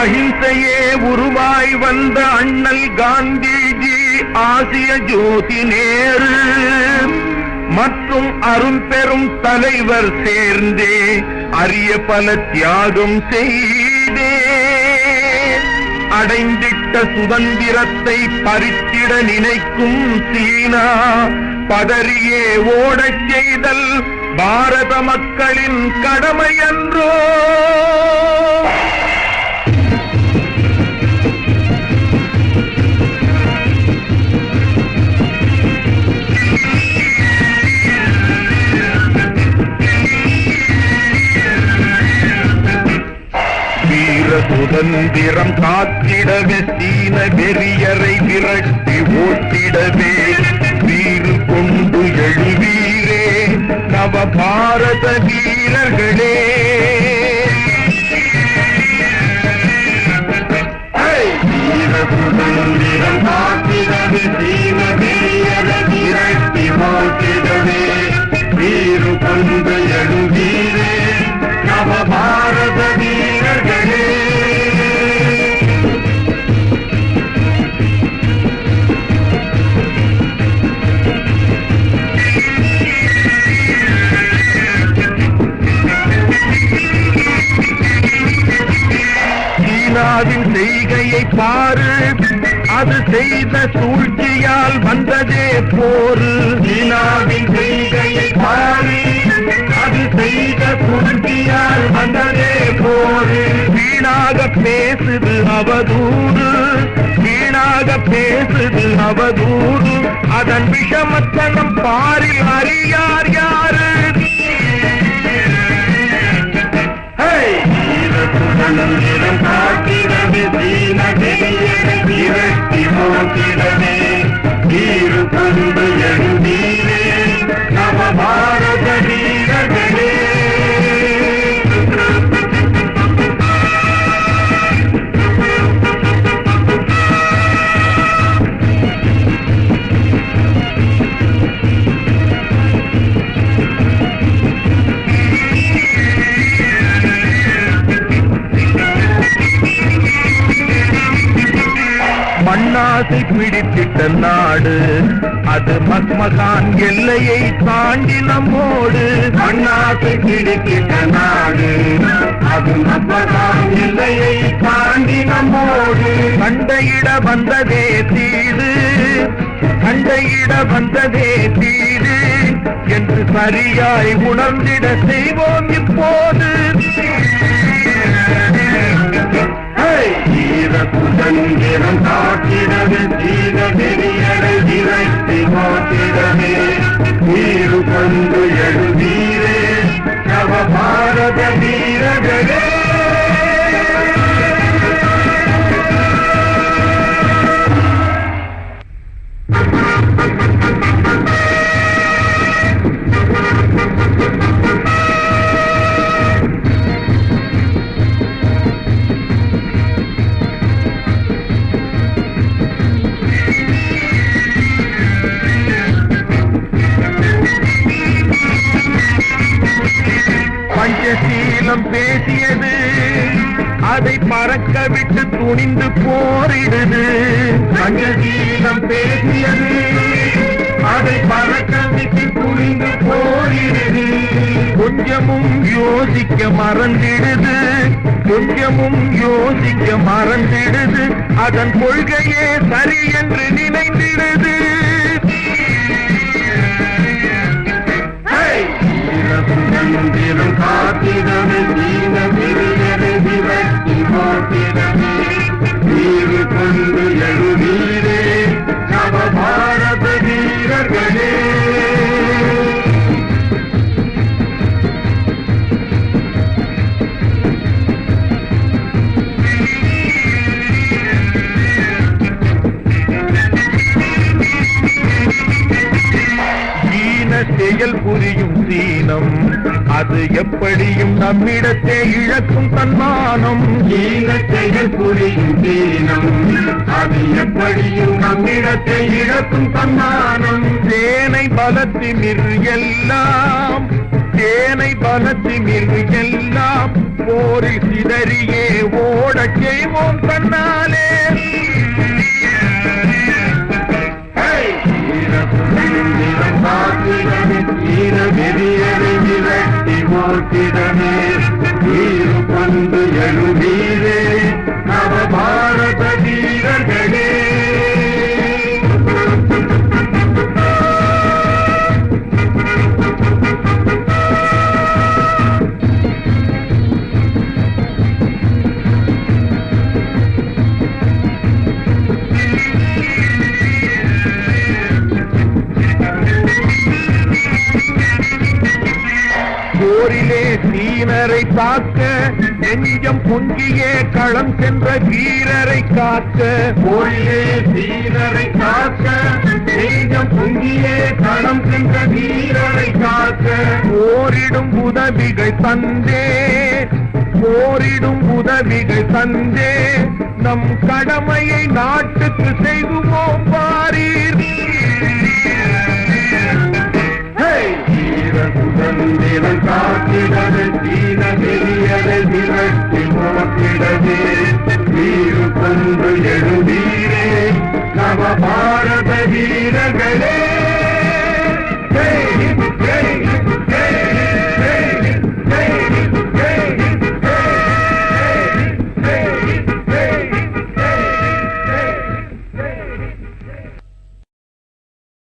அஹிம்சையே உருவாய் வந்த அண்ணல் காந்திஜி ஆசிய ஜோதி நேரு. மற்றும் அரும்பெரும் தலைவர் சேர்ந்தே அரிய பல தியாகம் செய்தே. அடைந்திட்ட சுதந்திரத்தை பறித்திட நினைக்கும் சீனா பதறியே ஓடச் செய்தல் பாரத மக்களின் கடமையன்றோ. சுதந்திரம் காத்திடவே சீன வெறியரை விரட்டி ஓட்டிடவே. வீறு கொண்டு எழுவீரே நவ பாரத வீரர்களே. சீனாவின் செய்கையை பாரு. அது செய்த சூழ்ச்சியால் வந்ததே போரு. சீனாவின் செய்கையை பாரு. அது செய்த சூழ்ச்சியால் வந்ததே போரு. வீணாக பேசுது அவதூறு. வீணாக பேசுது அவதூறு. அதன் விஷமத்தனம் பாரு மண்ணாசை பிடித்திட்ட நாடு. அது மக்மகான் எல்லையை தாண்டி நம்மோடு. மண்ணாசை பிடித்திட்ட நாடு. அது மக்மகான் எல்லையை தாண்டி நம்மோடு. கண்டையிட வந்ததே தீடு கண்டையிட வந்ததே தீடு என்று சரியாய் உணர்ந்திட செய்வோம் இப்போது. பறக்க விட்டு துணிந்து போரிடுது. பஞ்சசீலம் பேசியது. அதை பறக்க விட்டு துணிந்து போரிடுது. கொஞ்சமும் யோசிக்க மறந்திடுது. கொஞ்சமும் யோசிக்க மறந்திடுது. அதன் கொள்கையே சரி என்று நினைந்திடுது. சுதந்திரம் செயல் புரியும் சீனம். அது எப்படியும் நம்மிடத்தே இழக்கும் தன்மானம். ஈன செயல் புரியும் சீனம். அது எப்படியும் நம்மிடத்தே இழக்கும் தன்மானம். சேனை பலத்திமிர் எல்லாம் சேனை பலத்திமிர் எல்லாம் போரில் சிதறி எதிரியே ஓடச் செய்வோம் தன்னாலே. கொண்டு எழுவீரே எழுதி போரிலே சீனரை காக்க நெஞ்சம் பொங்கியே களம் சென்ற வீரரை காக்க. போரிலே சீனரை காக்க நெஞ்சம் பொங்கியே களம் சென்ற வீரரை காக்க. போரிடும் உதவிகள் தந்தே போரிடும் உதவிகள் தந்தே. நம் கடமையை நாட்டுக்கு செய்துவோம் பாரீர். சுதந்திரம் காக்கிறது தீன வெறியரை விரட்டி போக்கிடவே வீறு எழுதீரே நவ பாரத வீரர்களே.